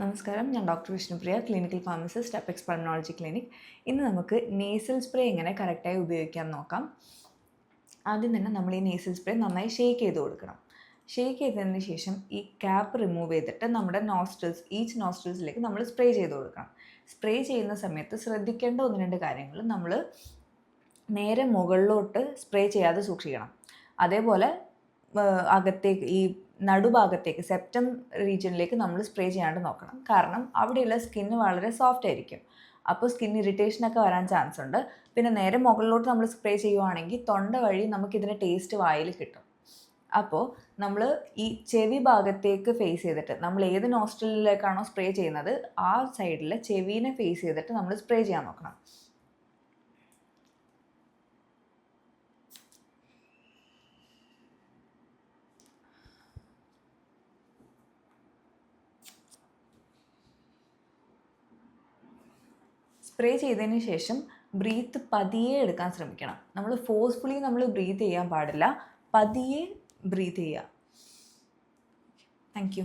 നമസ്കാരം. ഞാൻ doctor Vishnupriya clinical pharmacist Apex pulmonology clinic. ഇന്ന് നമുക്ക് നേസൽ സ്പ്രേ എങ്ങനെ കറക്റ്റായി ഉപയോഗിക്കാൻ നോക്കാം. ആദ്യം തന്നെ നമ്മൾ ഈ നേസൽ സ്പ്രേ നന്നായി ഷേക്ക് ചെയ്ത് കൊടുക്കണം. ഷേക്ക് ചെയ്തതിന് ശേഷം ഈ ക്യാപ്പ് റിമൂവ് ചെയ്തിട്ട് നമ്മുടെ നോസ്ട്രിൽസ് ഈച്ച് നോസ്ട്രിൽസിലേക്ക് നമ്മൾ സ്പ്രേ ചെയ്ത് കൊടുക്കണം. സ്പ്രേ ചെയ്യുന്ന സമയത്ത് ശ്രദ്ധിക്കേണ്ട ഒന്ന് രണ്ട് കാര്യങ്ങൾ നമ്മൾ നേരെ മുകളിലോട്ട് സ്പ്രേ ചെയ്യാതെ സൂക്ഷിക്കണം. അതേപോലെ അകത്തേക്ക് ഈ നടുഭാഗത്തേക്ക് സെപ്റ്റം റീജിയനിലേക്ക് നമ്മൾ സ്പ്രേ ചെയ്യാണ്ട് നോക്കണം. കാരണം അവിടെയുള്ള സ്കിന്ന് വളരെ സോഫ്റ്റ് ആയിരിക്കും. അപ്പോൾ സ്കിൻ ഇറിറ്റേഷനൊക്കെ വരാൻ ചാൻസ് ഉണ്ട്. പിന്നെ നേരെ മുകളിലോട്ട് നമ്മൾ സ്പ്രേ ചെയ്യുവാണെങ്കിൽ തൊണ്ട വഴി നമുക്കിതിന്റെ ടേസ്റ്റ് വായിൽ കിട്ടും. അപ്പോൾ നമ്മൾ ഈ ചെവി ഭാഗത്തേക്ക് ഫേസ് ചെയ്തിട്ട് നമ്മൾ ഏത് നോസ്ട്രലിലേക്കാണോ സ്പ്രേ ചെയ്യുന്നത് ആ സൈഡിൽ ചെവീനെ ഫേസ് ചെയ്തിട്ട് നമ്മൾ സ്പ്രേ ചെയ്യാൻ നോക്കണം. സ്പ്രേ ചെയ്തതിന് ശേഷം ബ്രീത്ത് പതിയെ എടുക്കാൻ ശ്രമിക്കണം. നമ്മൾ ഫോഴ്സ്ഫുള്ളി നമ്മൾ ബ്രീത്ത് ചെയ്യാൻ പാടില്ല. പതിയെ ബ്രീത്ത് ചെയ്യുക. Thank you